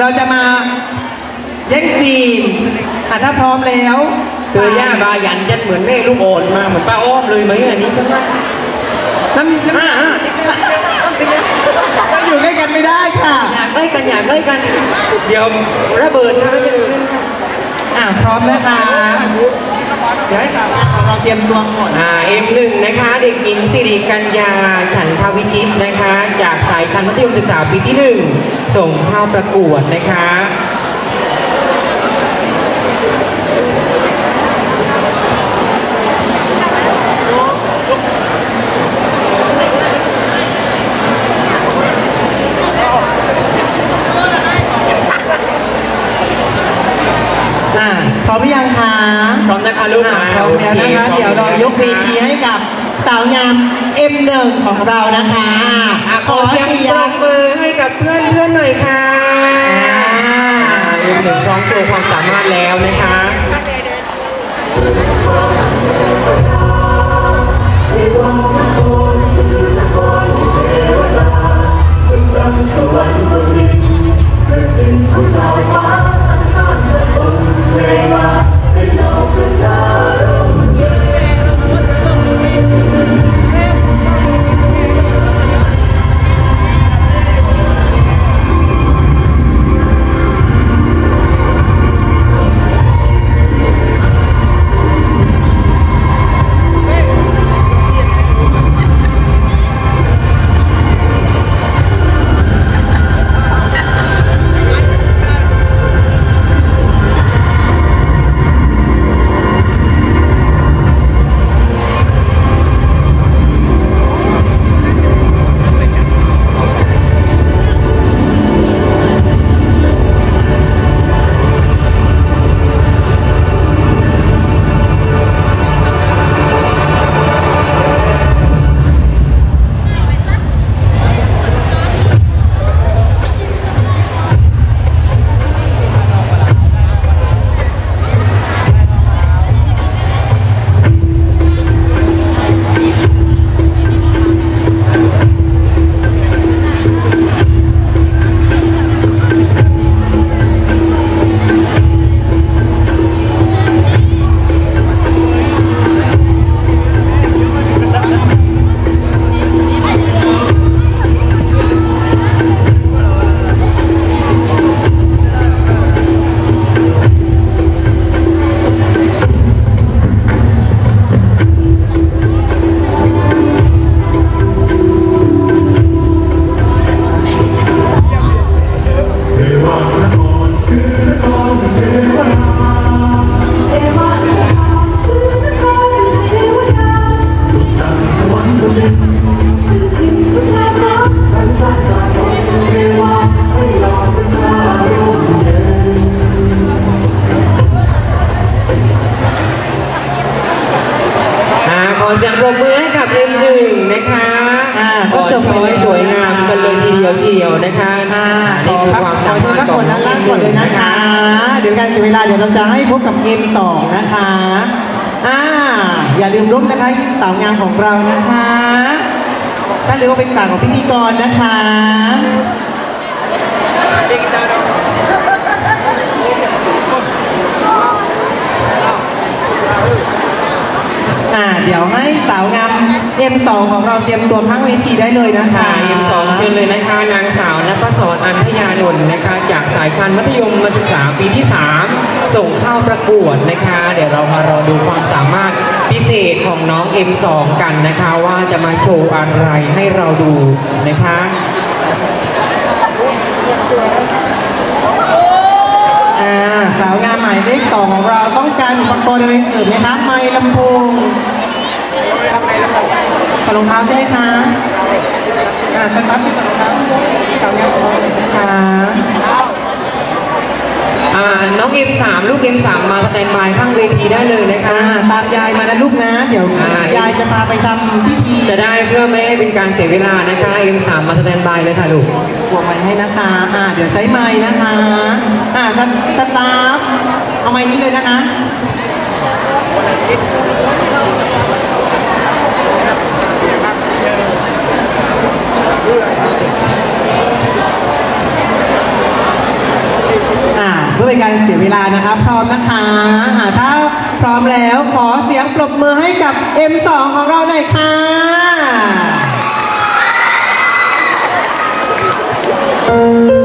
เราจะมาแย่งซีนอะถ้าพร้อมแล้วเธอย่าบายันจันเหมือนแม่ลูกอ่อนมาเหมือนป้าอ้อมเลยไหมอันนี้ใช่ไหมน้ำน้ำอ่าอ่าเราอยู่ใกล้กันไม่ได้ค่ะอยากได้กันอยากได้กัน เดี๋ยวระเบิดนะเป็นอะพร้อมแล้วค่ะ เดี๋ยวให้สาวงานของเราเตรียมตัวก่อนอ่าเอ็มหนึ่งนะคะ เด็กหญิงสิริกัญญา ฉันทวิชิตนะคะ จากสายชั้นมัธยมศึกษาปีที่หนึ่งส่งเข้าประกวดนะคะ อะพ ร้อมหรือยังคะพร้อมนะคะลูกอะอ่าพร้อมแล้วนะคะโอเคเดี๋ยวเรายกเวทีให้กับสาวงาม M1 ของเรานะคะอะขอเสียงเสีปยรงบมือให้กับเพื่อนเพื่อนๆหน่อยค่ะเอ็มหนึ่งพร้อมโชว์ความสามารถแล้วนะคะสวรรค์บนดินคือถิ่นของชาวฟ้าสรรสร้างเกิดบนเทวาางของเรานะคะถ้าเรียกว่าเป็นต่างของพิธีกรนะคะอ่าเดี๋ยวให้สาวงาม M2 ของเราเตรียมตัวข้างเวทีได้เลยนะคะ ค่ะเอ็มสองเชิญเลยนะคะนางสาวนภศรอัญพยานนท์นะคะ จากสายชั้นมัธยมศึกษาปีที่ 3 ส่งเข้าประกวดนะคะ เดี๋ยวเรามารอดูความสามารถ พิเศษของน้อง M2 กันนะคะว่าจะมาโชว์อะไรให้เราดูนะคะอ่าสาวงามหมายเลขสองของเราต้องการอุปกรณ์อะไรเสริมไหมคะไม้ลำโพงกับรองเท้าใช่ไหมคะอ่าสตาร์ทที่กับรองเท้าสาวงามของเราเลยนะคะ อ่าน้องเอ็มสามลูกเอ็มสามมาสแตนบายข้างเวทีได้เลยนะคะ อ่าตามยายมานะลูกนะ เดี๋ยวอ่ายยายจะพาไปทำพิธีจะได้เพื่อไม่ให้เป็นการเสียเวลานะคะเอ็มสามมาสแตนบายเลยค่ะลูกบวกไม้ให้นะคะ อ่า เดี๋ยวใช้ไม้นะคะ อ่าสสตาฟเอาไม้นี้เลยนะคะ พื่อเป็นการเสียเวลานะคะพร้อมนะคะอ่าถ้าพร้อมแล้วขอเสียงปรบมือให้กับ M2 ของเราหน่อยค่ะ When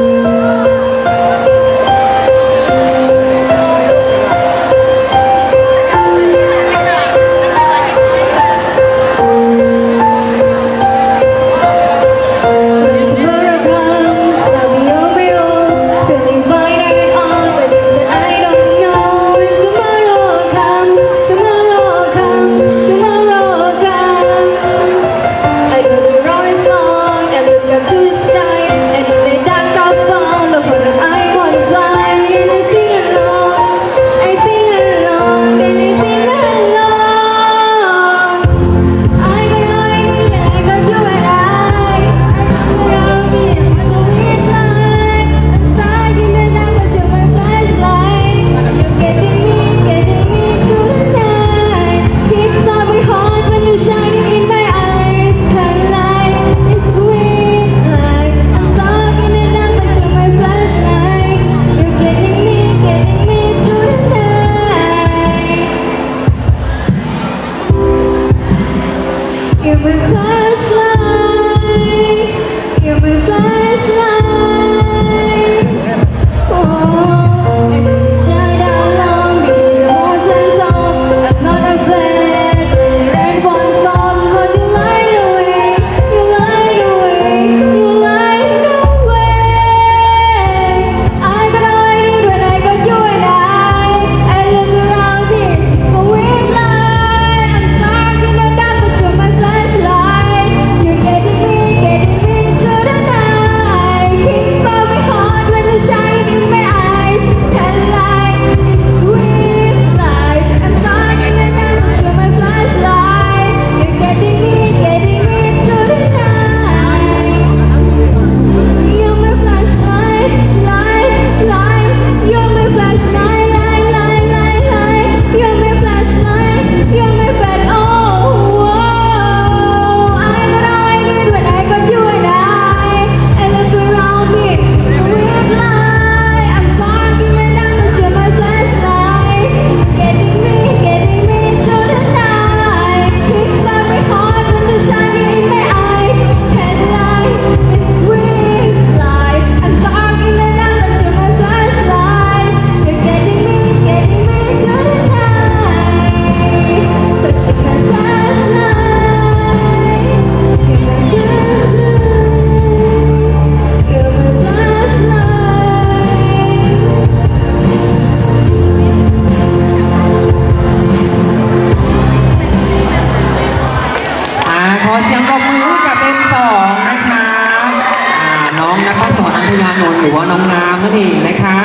เองนะคะ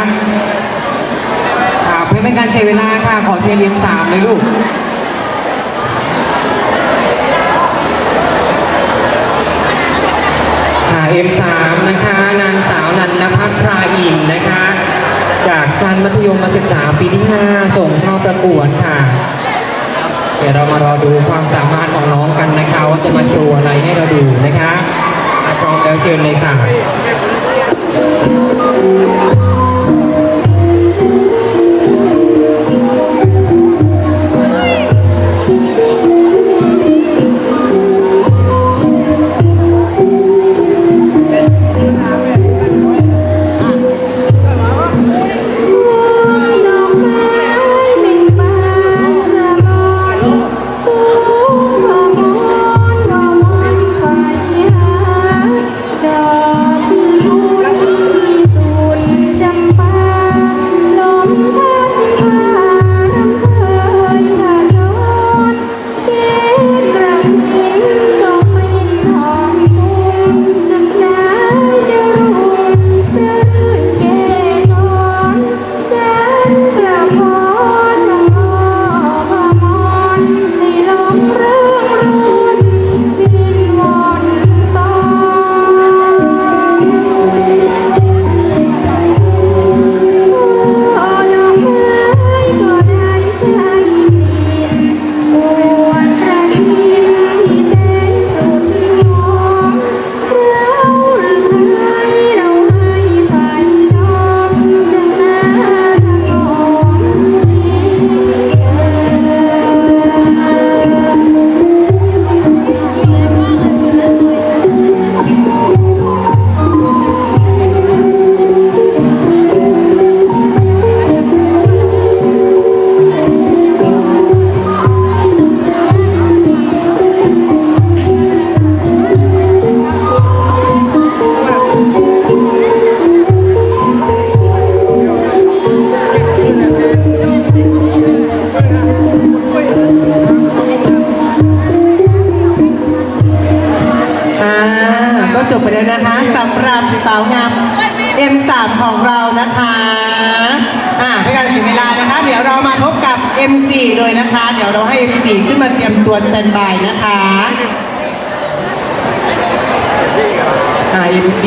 อ่าเพื่อเป็นการเสียเวลาค่ะ ขอเชิญเรียนสามเลยลูกอ่าเอ็มสามนะคะ นางสาวนันนภัทราอินนะคะ จากชั้นมัธยมศึกษาปีที่ 5 ส่งเข้าประกวดค่ะ เดี๋ยวเรามารอดูความสามารถของน้องกันนะคะ ว่าจะมาโชว์อะไรให้เราดูนะคะพร้อมแล้วเชิญเลยค่ะ ด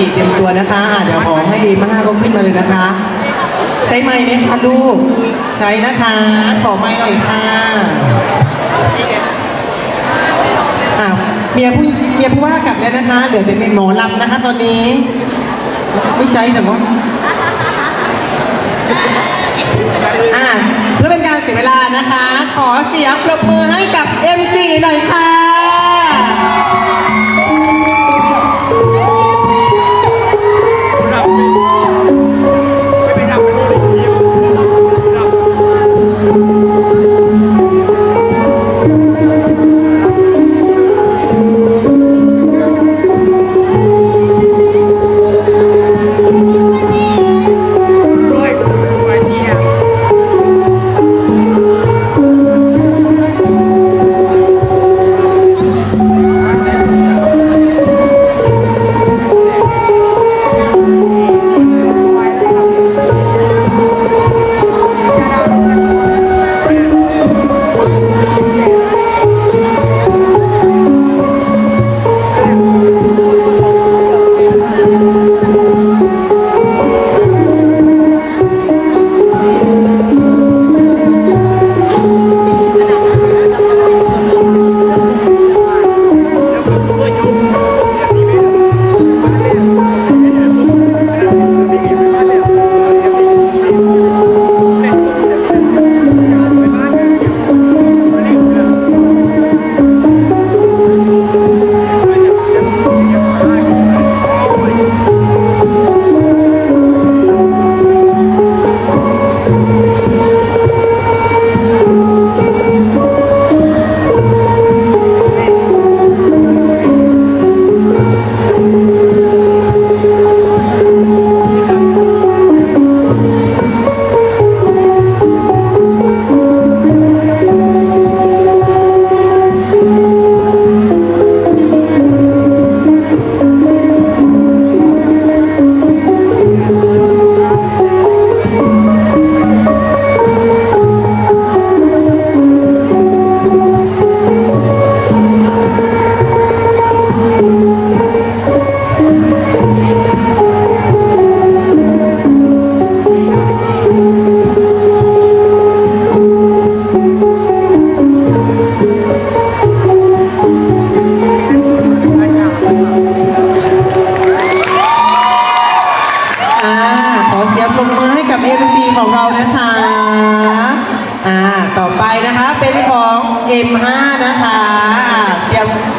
อ่เตรียมตัวนะคะอ่าเดี๋ยวขอให้ M5 ก็ขึ้นมาเลยนะคะ ใช้ไม้ไหมคะลูก ใช้นะคะ ขอไม้หน่อยค่ะอ่าเมียผู้เมียผู้ว่ากลับแล้วนะคะ เหลือแต่เป็นหมอลำนะคะ ตอนนี้ ไม่ใช่แต่ว่าอ่าเพื่อเป็นการเสียเวลานะคะ ขอเสียงปรบมือให้กับ MC หน่อยค่ะ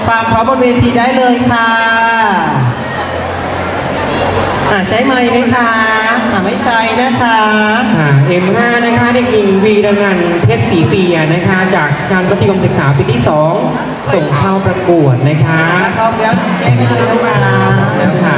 รียมความพร้อมบนเวทีได้เลยค่ะอ่าใช้ไม้ไหมคะอ่าไม่ใช่นะคะค่ะ M5 นะคะเด็กหญิงวีรนันท์เพชรศรีเปียนะคะ จากชั้นมัธยมศึกษาปีที่ 2 ส่งเข้าประกวดนะคะอ่าพร้อมแล้วแจ้งได้เลยนะคะ แล้วค่ะ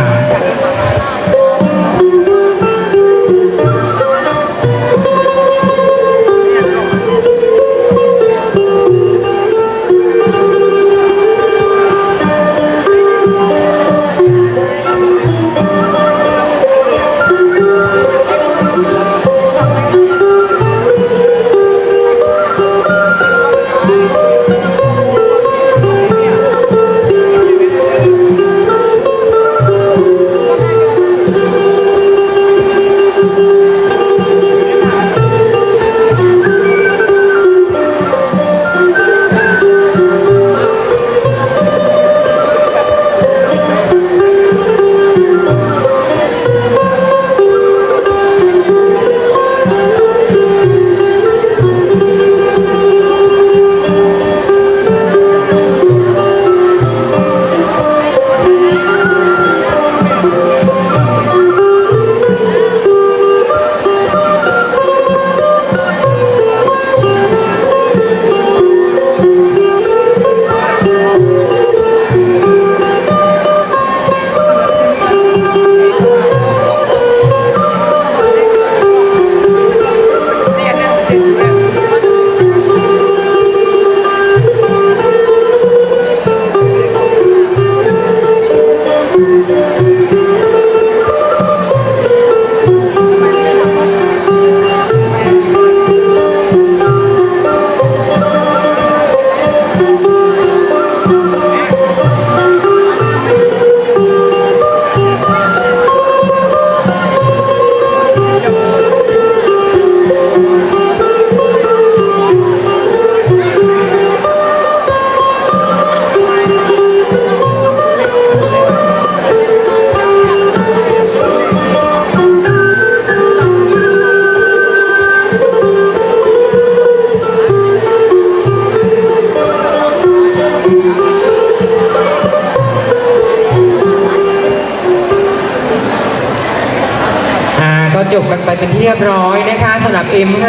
เป็นที่เรียบร้อยนะคะสำหรับ M5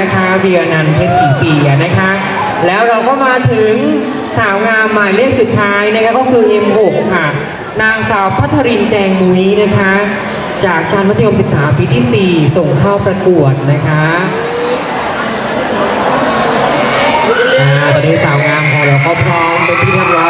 นะคะเบียร์นันเพชรศรีเปียนะคะ แล้วเราก็มาถึงสาวงามหมายเลขสุดท้ายนะคะก็คือ M6 ค่ะ นางสาวพัทรินแจงมุ้ยนะคะ จากชั้นมัธยมศึกษาปีที่ 4 ส่งเข้าประกวดนะคะอ่าตอนนี้สาวงามของเราก็พร้อมเป็นที่เรียบร้อย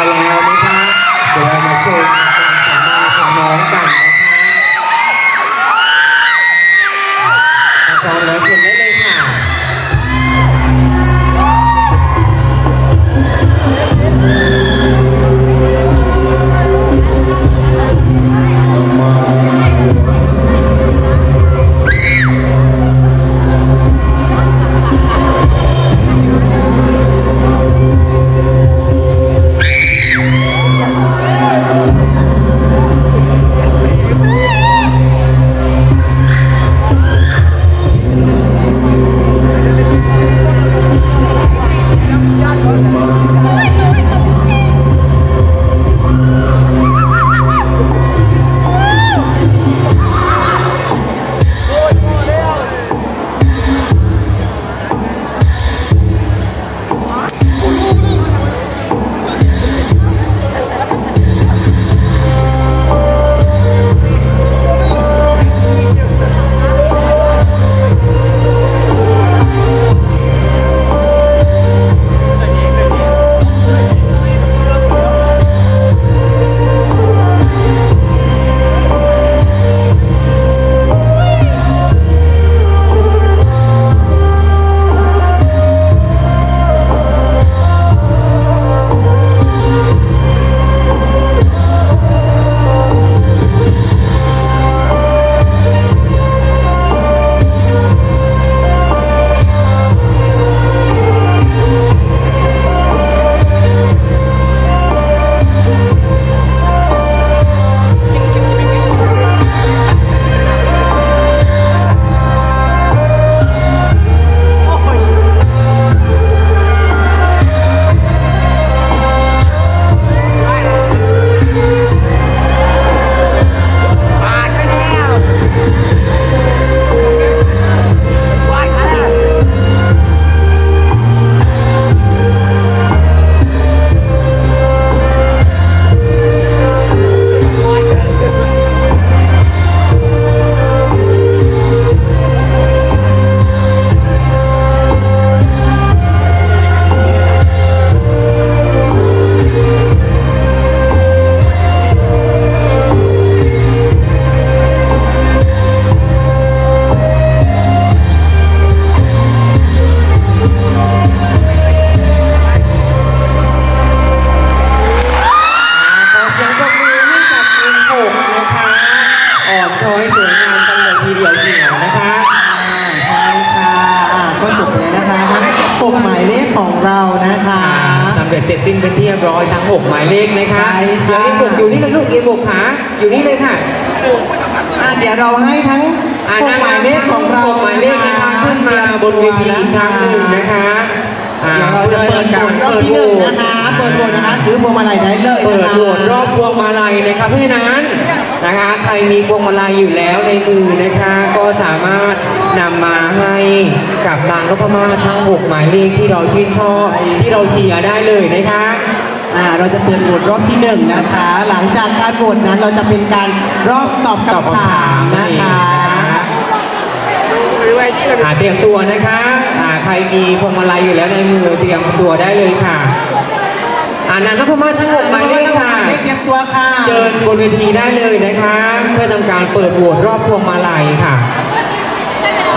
ออกช้อยสวยงามกันเลยทีเดียวเหี่ยวนะคะอ่าใช่ค่ะอ่าก็จบเลยนะคะทั้งปกหมายเลขของเรานะคะ สำเร็จเสร็จสิ้นเป็นที่เรียบร้อยทั้ง 6 หมายเลขนะคะใช่เดี๋ยวค่ะเอ็มบกอยู่นี่เลยลูกเอ็มบกขาอยู่นี่เลยค่ะ อ่าเดี๋ยวเราให้ทั้งอ่าปกหมายเลขของเราหกหมายเลขนะคะขึ้นมาบนเวทีอีกครั้งหนึ่งนะคะอ่าเดี๋ยวเราจะเปิดโหวตรอบที่หนึ่งนะคะ เปิดโหวตนะคะถือพวงมาลัยได้เลยเปินะดคะ โหวตรอบพวงมาลัยนะคะเพราะฉะนั้น นะคะใครมีพวงมาลัยอยู่แล้วในมือนะคะ ก็สามารถนำมาให้กับนางนพมาศทั้ง6หมายเลขที่เราชื่นชอบที่เราเชียร์ได้เลยนะคะอ่าเราจะเปิดโหวตรอบที่หนึ่งนะคะ หลังจากการโหวตนั้นเราจะเป็นการรอบตอบตอบคำคำถาถามมนั่นนะเองคะนะคะ อ่าเตรียมตัวนะคะอ่าใครมีพวงมาลัยอยู่แล้วในมือเตรียมตัวได้เลยค่ะอ่า นางนพมาศทั้ง6หมายเลขค่ะเลขเตรียมตัวค่ะ เชิญบนเวทีได้เลยนะคะ เพื่อทำการเปิดโหวตรอบพวงมาลัยค่ะ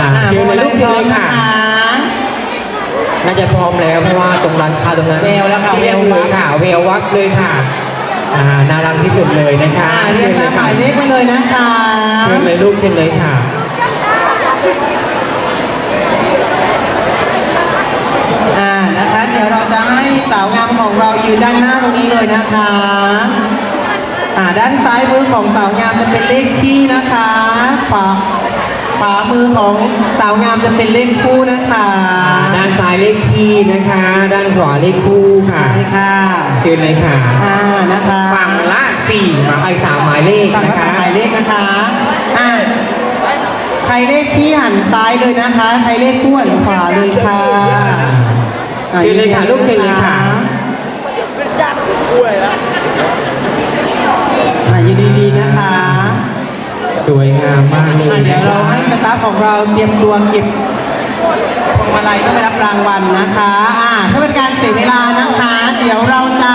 อ่าอ่าเชิญพวงเลมายลัลูยกพเชิร้อญมเลยนะค่ะคะน่าจะพร้อมแล้วเพราะว่าตรงร้านค้าตรงนั้นแววแล้วค่ะเรียบแววเลวัยบค่ะเวลวับเลยค่ะอ่าน่ารักที่สุดเลยนะคะอ่าเรียกตามหมายเลขมาเลยนะคะเชิญเลยลูกเชิญเลยค่ะ อ่านะคะ เดี๋ยวเราจะให้สาวงามของเรายืนด้านหน้าตรงนี้เลยนะคะอ่าด้านซ้ายมือของสาวงามจะเป็นเลขที่นะคะขวาขวามือของสาวงามจะเป็นเลขคู่นะคะด้านซ้ายเลขคี่นะคะ ด้านขวาเลขคู่ค่ะใช่ค่ะเชิญเลยค่ะอ่านะคะฝั่งละสี่หมายสามหมายเลขฝั่งนะละสาคะมหมายเลขนะคะอ่าใครเลขที่หันซ้ายเลยนะคะ ใครเลขคู่หันขวาเลยค่ะ อะเชิญเลยค่ะลูกเชิญเลยค่ะอะยินดีดีๆนะคะ สวยงามมากเลยอะเดี๋ยวเราให้สตาฟของเราเตรียมตัวเก็บพวงมาลัยเพื่อไปรับรางวัลนะคะอ่าเพื่อเป็นการเสียเวลานะคะ เดี๋ยวเราจะ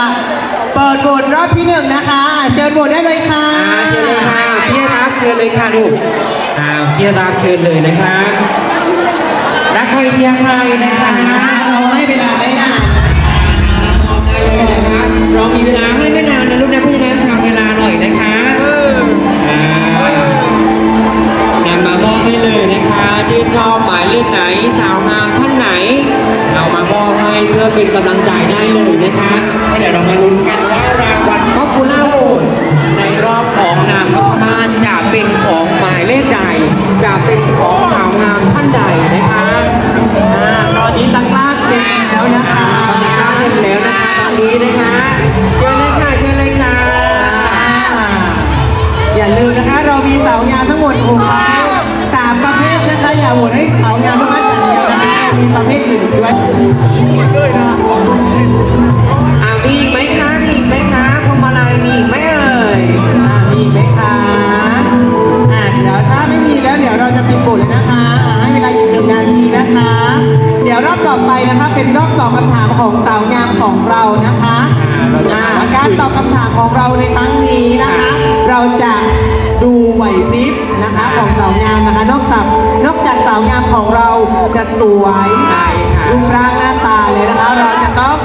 เปิดโหวตรอบที่หนึ่งนะคะอะเชิญโหวตได้เลยค่ะอ่าเชิญเลยค่ะพี่รับเชิญเลยค่ะลูกอ่าพี่รับเชิญเลยนะคะ รักใครเทียงใครนะคะเราให้เวลาได้นานมองได้เลยนะคะเรามีเวลาให้ไม่นานนะลูกนะเพี่นะทำเวลาหน่อยนะคะนำมามอบให้เลยนะคะที่นชอบหมายเลขไหนสาวงามท่านไหนเอามามอบให้เพื่อเป็นกำลังใจได้เลยนะคะให้เดี๋ยวเรามาลุ้นกันว่ารางวัลป๊อปปูล่าโหวตในรอบของนางนพมาจะเป็นของหมายเลขใดจะเป็นของ นี้นะคะเชิญเลยค่ะเชิญเลยค่ะ อย่าลืมนะคะ เรามีเสางามทั้งหมดหกประเภทสามประเภทนะคะ อย่าโหวตให้เสางานทุกท่านอย่างเดียวนะคะ มีประเภทอื่นด้วย ต่อไปนะคะ เป็นรอบตอบคำถามของสาวงามของเรานะคะการตอบคำถามของเราในครั้งนี้นะคะ เราจะดูไหวพริบนะคะของสาวงามนะคะ นอกจากนอกจากสาวงามของเราจะสวยรูปร่างหน้าตาเลยนะคะ เราจะต้อง